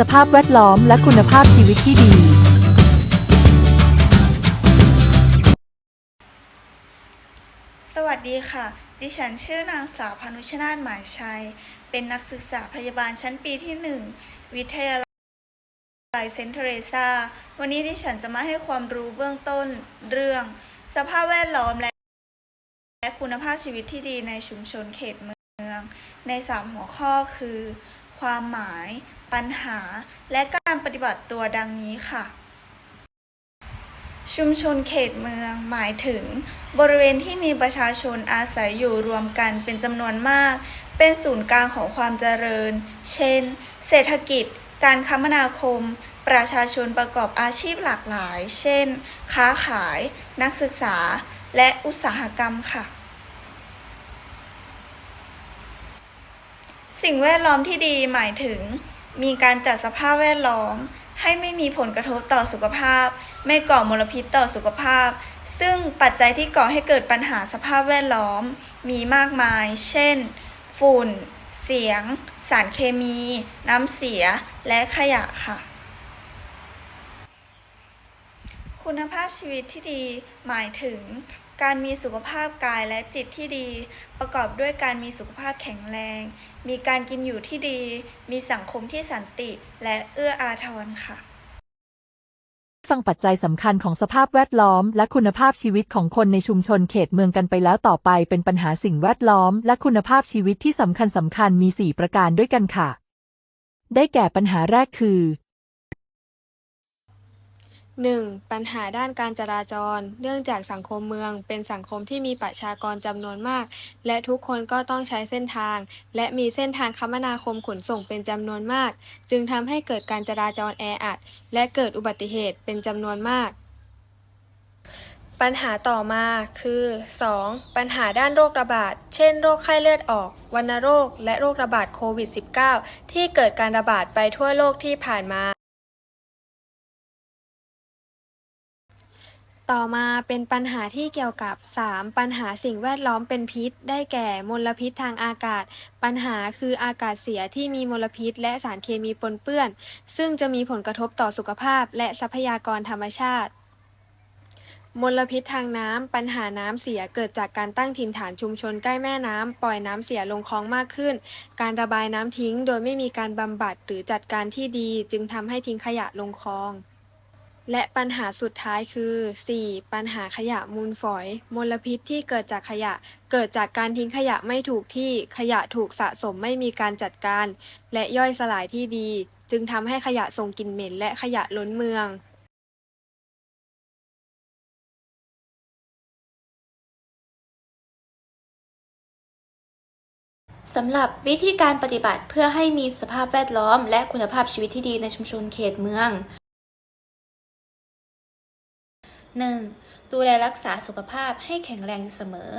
สภาพแวดล้อมและคุณภาพชีวิตที่ดี สวัสดีค่ะ ดิฉันชื่อนางสาวพานุชนาถหมายชัย เป็นนักศึกษาพยาบาลชั้นปีที่ 1 วิทยาลัยเซนเทเรซาวันนี้ดิฉันจะมาให้ความรู้เบื้องต้นเรื่อง สภาพแวดล้อมและและคุณภาพชีวิตที่ดีในชุมชนเขตเมือง ใน 3 หัวข้อคือ ความหมาย ปัญหา และการปฏิบัติตัวดังนี้ค่ะ ชุมชนเขตเมืองหมายถึง บริเวณที่มีประชาชนอาศัยอยู่รวมกันเป็นจำนวนมาก เป็นศูนย์กลางของความเจริญ เช่น เศรษฐกิจ การคมนาคม ประชาชนประกอบอาชีพหลากหลาย เช่น ค้าขาย นักศึกษา และอุตสาหกรรมค่ะสิ่งแวดล้อมที่ดีหมายถึง มีการจัดสภาพแวดล้อม ให้ไม่มีผลกระทบต่อสุขภาพ ไม่ก่อมลพิษต่อสุขภาพ ซึ่งปัจจัยที่ก่อให้เกิดปัญหาสภาพแวดล้อม มีมากมาย เช่น ฝุ่น เสียง สารเคมี น้ำเสีย และขยะค่ะ คุณภาพชีวิตที่ดีหมายถึง การมีสุขภาพกายและจิตที่ดี ประกอบด้วยการมีสุขภาพแข็งแรง มีการกินอยู่ที่ดี มีสังคมที่สันติ และเอื้ออาทรค่ะ ฟังปัจจัยสำคัญของสภาพแวดล้อม และคุณภาพชีวิตของคนในชุมชนเขตเมืองกันไปแล้วต่อไปเป็นปัญหาสิ่งแวดล้อม และคุณภาพชีวิตที่สำคัญสำคัญมี 4 ประการด้วยกันค่ะ ได้แก่ปัญหาแรกคือ 1. ปัญหาด้านการจราจร เนื่องจากสังคมเมือง เป็นสังคมที่มีประชากรจำนวนมาก และทุกคนก็ต้องใช้เส้นทาง และมีเส้นทางคมนาคมขนส่งเป็นจำนวนมาก จึงทำให้เกิดการจราจรแออัด และเกิดอุบัติเหตุเป็นจำนวนมากปัญหาต่อมาคือ 2. ปัญหาด้านโรคระบาด เช่น โรคไข้เลือดออก วัณโรค และโรคระบาดโควิด -19 ที่เกิดการระบาดไปทั่วโลกที่ผ่านมา ต่อมาเป็นปัญหาที่เกี่ยวกับ 3. ปัญหาสิ่งแวดล้อมเป็นพิษ ได้แก่มลพิษทางอากาศ ปัญหาคืออากาศเสียที่มีมลพิษ และสารเคมีปนเปื้อน ซึ่งจะมีผลกระทบต่อสุขภาพ และทรัพยากรธรรมชาติมลพิษทางน้ำ ปัญหาน้ำเสียเกิดจากการตั้งถิ่นฐานชุมชนใกล้แม่น้ำ ปล่อยน้ำเสียลงคลองมากขึ้น การระบายน้ำทิ้งโดยไม่มีการบำบัดหรือจัดการที่ดี จึงทำให้ทิ้งขยะลงคลอง และปัญหาสุดท้ายคือ 4. ปัญหาขยะมูลฝอย มลพิษที่เกิดจากขยะ เกิดจากการทิ้งขยะไม่ถูกที่ ขยะถูกสะสมไม่มีการจัดการ และย่อยสลายที่ดี จึงทำให้ขยะส่งกลิ่นเหม็นและขยะล้นเมืองสำหรับวิธีการปฏิบัติเพื่อให้มีสภาพแวดล้อม และคุณภาพชีวิตที่ดีในชุมชนเขตเมือง 1. ดูแลรักษาสุขภาพให้แข็งแรงอยู่เสมอ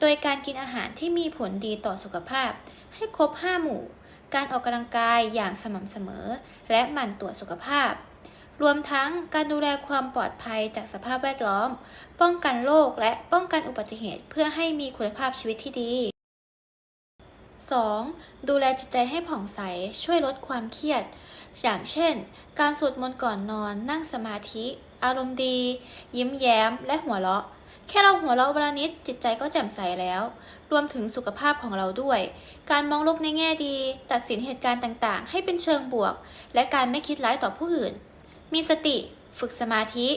โดยการกินอาหารที่มีผลดีต่อสุขภาพ ให้ครบ 5 หมู่ การออกกำลังกายอย่างสม่ำเสมอ และหมั่นตรวจสุขภาพ รวมทั้งการดูแลความปลอดภัยจากสภาพแวดล้อม ป้องกันโรคและป้องกันอุบัติเหตุเพื่อให้มีคุณภาพชีวิตที่ดี 2. ดูแลจิตใจให้ผ่องใส ช่วยลดความเครียด อย่างเช่น การสวดมนต์ก่อนนอน นั่งสมาธิ อารมณ์ดี ยิ้มแย้ม และหัวเราะ แค่เราหัวเราะวันละนิดจิตใจก็แจ่มใสแล้ว รวมถึงสุขภาพของเราด้วย การมองโลกในแง่ดี ตัดสินเหตุการณ์ต่างๆ ให้เป็นเชิงบวก และการไม่คิดร้ายต่อผู้อื่น มีสติ ฝึกสมาธิ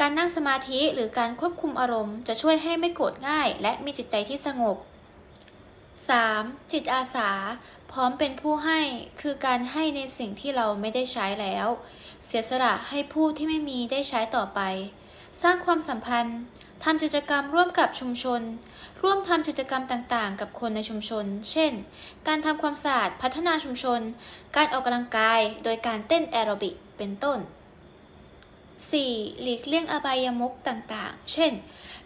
การนั่งสมาธิหรือการควบคุมอารมณ์ จะช่วยให้ไม่โกรธง่าย และมีจิตใจที่สงบ 3. จิตอาสา พร้อมเป็นผู้ให้คือการให้ในสิ่งที่เราไม่ได้ใช้แล้ว เสียสละให้ผู้ที่ไม่มีได้ใช้ต่อไป สร้างความสัมพันธ์ทำกิจกรรมร่วมกับชุมชน ร่วมทำกิจกรรมต่างๆ กับคนในชุมชน เช่น การทำความสะอาดพัฒนาชุมชน การออกกำลังกายโดยการเต้นแอโรบิกเป็นต้น 4. หลีกเลี่ยงอบายมุขต่างๆ เช่น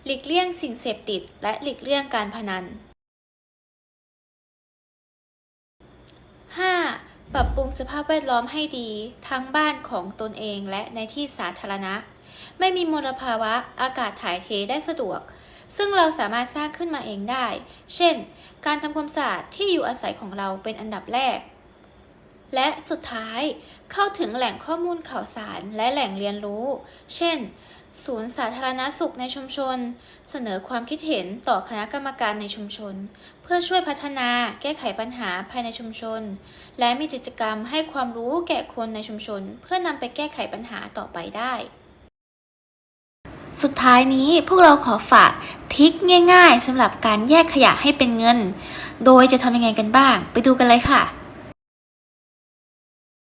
หลีกเลี่ยงสิ่งเสพติด และหลีกเลี่ยงการพนัน 5. ปรับปรุงสภาพแวดล้อมให้ดี ทั้งบ้านของตนเองและในที่สาธารณะ ไม่มีมลภาวะอากาศถ่ายเทได้สะดวก ซึ่งเราสามารถสร้างขึ้นมาเองได้ เช่น การทำความสะอาดที่อยู่อาศัยของเราเป็นอันดับแรก และสุดท้ายเข้าถึงแหล่งข้อมูลข่าวสารและแหล่งเรียนรู้ เช่น ศูนย์สาธารณสุขในชุมชน เสนอความคิดเห็นต่อคณะกรรมการในชุมชน เพื่อช่วยพัฒนาแก้ไขปัญหาภายในชุมชน และมีกิจกรรมให้ความรู้แก่คนในชุมชน เพื่อนำไปแก้ไขปัญหาต่อไปได้ สุดท้ายนี้พวกเราขอฝากทิคง่ายๆสำหรับการแยกขยะให้เป็นเงิน โดยจะทำยังไงกันบ้าง ไปดูกันเลยค่ะ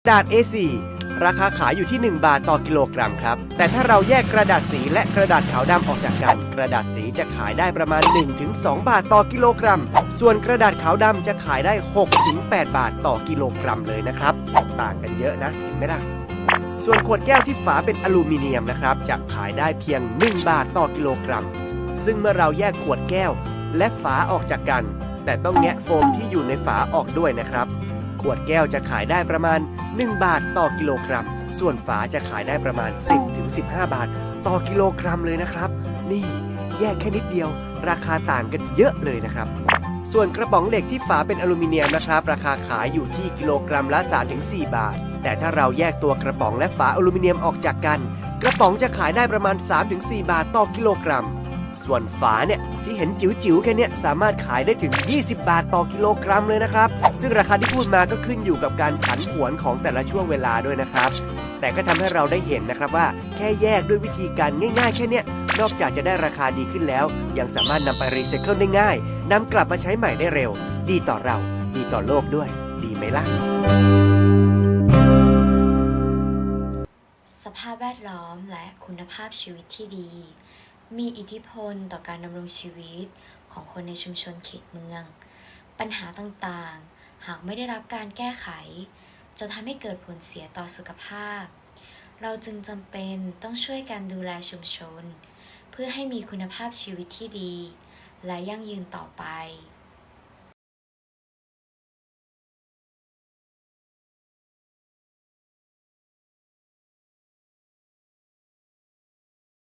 ดาษ A4 ราคาขายอยู่ที่ 1 บาทต่อกิโลกรัมครับ แต่ถ้าเราแยกกระดาษสีและกระดาษขาวดำออกจากกัน กระดาษสีจะขายได้ประมาณ 1-2 บาทต่อกิโลกรัม ส่วนกระดาษขาวดำจะขายได้ 6-8 บาทต่อกิโลกรัมเลยนะครับ ต่างกันเยอะนะเห็นไหมล่ะส่วนขวดแก้วที่ฝาเป็นอลูมิเนียมนะครับ จะขายได้เพียง 1 บาทต่อกิโลกรัม ซึ่งเมื่อเราแยกขวดแก้ว และฝาออกจากกัน แต่ต้องแงะโฟมที่อยู่ในฝาออกด้วยนะครับ ขวดแก้วจะขายได้ประมาณ 1 บาทต่อกิโลกรัม ส่วนฝาจะขายได้ประมาณ 10-15 บาท ต่อกิโลกรัมเลยนะครับ นี่แยกแค่นิดเดียว ราคาต่างกันเยอะเลยนะครับ ส่วนกระป๋องเหล็กที่ฝาเป็นอลูมิเนียมนะครับ ราคาขายอยู่ที่กิโลกรัมละ 3-4 บาท แต่ถ้าเราแยกตัวกระป๋องและฝาอลูมิเนียมออกจากกัน กระป๋องจะขายได้ประมาณ 3-4 บาทต่อกิโลกรัม ส่วนฝาเนี่ยที่เห็นจิ๋วๆแค่เนี้ยสามารถขายได้ถึง 20 บาทต่อกิโลกรัมเลยนะครับ ซึ่งราคาที่พูดมาก็ขึ้นอยู่กับการผันผวนของแต่ละช่วงเวลาด้วยนะครับ แต่ก็ทำให้เราได้เห็นนะครับว่าแค่แยกด้วยวิธีการง่ายๆแค่เนี้ยนอกจากจะได้ราคาดีขึ้นแล้ว ยังสามารถนำไปรีไซเคิลได้ง่ายนำกลับมาใช้ใหม่ได้เร็ว ดีต่อเรา ดีต่อโลกด้วย ดีไหมล่ะ สภาพแวดล้อมและคุณภาพชีวิตที่ดี มีอิทธิพลต่อการดำรงชีวิตของคนในชุมชนเขตเมือง ปัญหาต่างๆ หากไม่ได้รับการแก้ไข จะทำให้เกิดผลเสียต่อสุขภาพ เราจึงจำเป็นต้องช่วยกันดูแลชุมชน เพื่อให้มีคุณภาพชีวิตที่ดี และยั่งยืนต่อไป